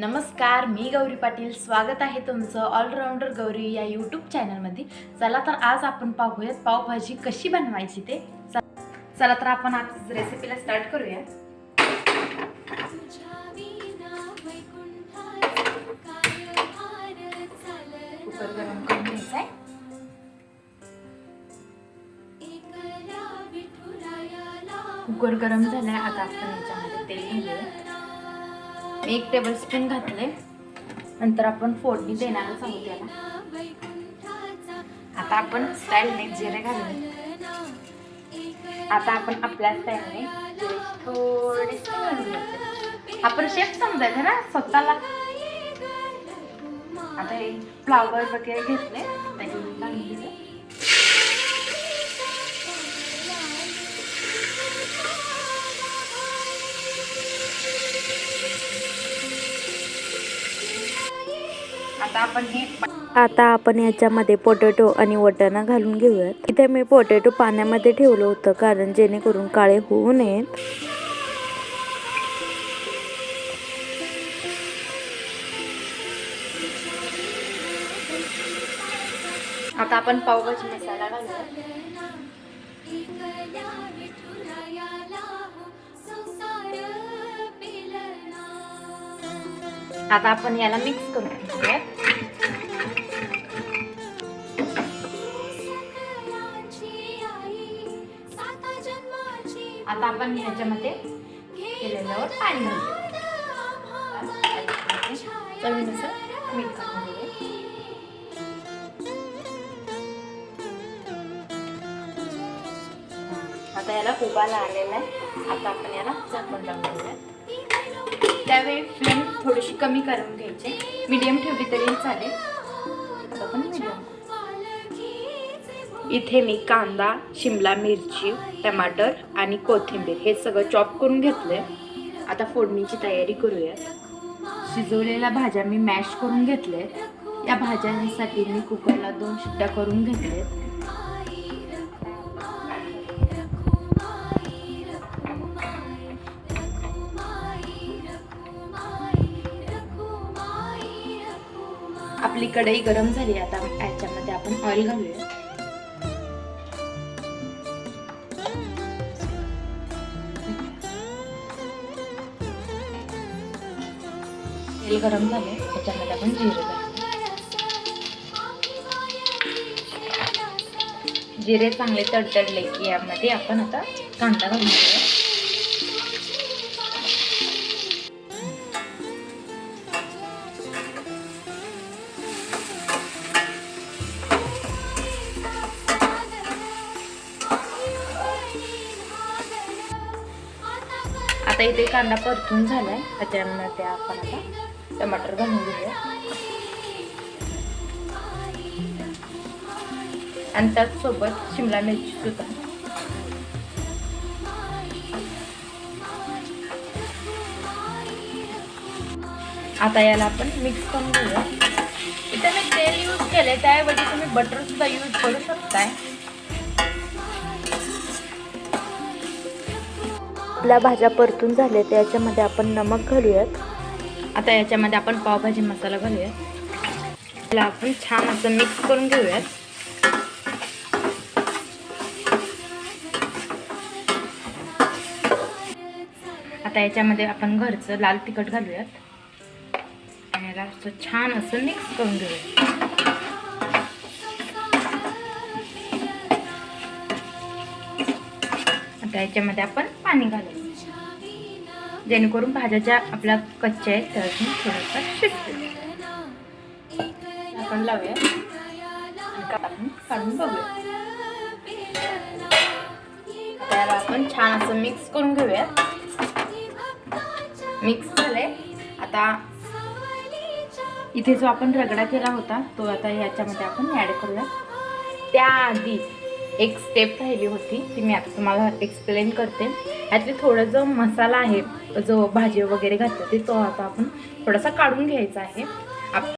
नमस्कार मी गौरी पाटील. स्वागत आहे तुमचं ऑलराऊंडर गौरी या यूट्यूब चॅनलमध्ये चला तर आज आपण पाहूयात पावभाजी कशी बनवायची ते. चला तर आपण आज रेसिपीला स्टार्ट करूया कुकर गरम करून घ्यायचा आहे कुकर गरम झालाय आता आपण याच्यामध्ये तेल घालूया मी एक टेबल स्पून घातले नंतर आपण फोडणी देणारच आहोत त्याला. आता आपण स्टाईलने जिरे घालून आता आपण आपल्या स्टाईलने जिरे थोडेसे घालून आपण शेफ समजायचं ना स्वतःला. आता हे फ्लावर वगैरे घेतले त्याच्यामध्ये आता आपण हे आता आपण याच्यामध्ये पोटॅटो आणि वटाणा घालून घेऊयात. इथे मी पोटॅटो पाण्यामध्ये ठेवलं होतं कारण जेणेकरून काळे होऊ नयेत. आता आपण पावभाजी मसाला घालूया आता आपण याला मिक्स करून आता आपण ह्याच्यामध्ये केलेल्यावर पाणी घालूया. चवीनुसार मीठ घालून आता याला उबाला आलेला आहे. आता आपण याला झाकण लावून त्यावेळी फ्लेम थोडीशी कमी करून घ्यायची. मीडियम ठेवली तरी चालेल. आता आपण मीडियम इथे मी कांदा शिमला मिरची टमाटर आणि कोथिंबीर हे सगळं चॉप करून घेतलंय. आता फोडणीची तयारी करूया शिजवलेल्या भाज्या मी मॅश करून घेतले या भाज्यांसाठी मी कुकरला दोन शिट्ट्या करून घेतले आपली कढई गरम झाली आता याच्यामध्ये आपण ऑइल घालूया तेल गरम झाले त्याच्यामध्ये आपण जिरे जिरे चांगले तडतडले की यामध्ये आपण आता कांदा घालून घेऊया आता इथे कांदा परतून झालाय त्याच्यामध्ये आपण आता टमाटर घालून घेऊया. आणि त्याचसोबत शिमला मिरची सुद्धा. आता याला आपण मिक्स करून घेऊया. इथे मी तेल यूज केले त्याऐवजी तुम्ही बटर सुद्धा यूज करू शकताय. आपल्या भाज्या परतून झाल्या त्याच्यामध्ये आपण नमक घालूयात. आता याच्यामध्ये आपण पावभाजी मसाला घालूया. याला आपण छान असं मिक्स करून घेऊयात. आता याच्यामध्ये आपण घरचं लाल तिखट घालूयात. आणि याला असं छान असं मिक्स करून घेऊयात. आता याच्यामध्ये आपण पाणी घालूया जेणेकरून भाज्या ज्या आपल्या कच्च्या आहेत त्या अजून शिजतील आपण लावूया. का- आपण काढून बघूया. त्याला आपण छान असं मिक्स करून घेऊया. मिक्स झालंय. आता इथे जो आपण रगडा केला होता तो आता ह्याच्यामध्ये आपण ॲड करूया. त्याआधी एक स्टेप राहिली होती ती मी आता तुम्हाला एक्सप्लेन करते. यातली थोडा जो मसाला आहे जो भाजी वगैरे घातला ते तो आता आपण थोडासा काढून घ्यायचा आहे.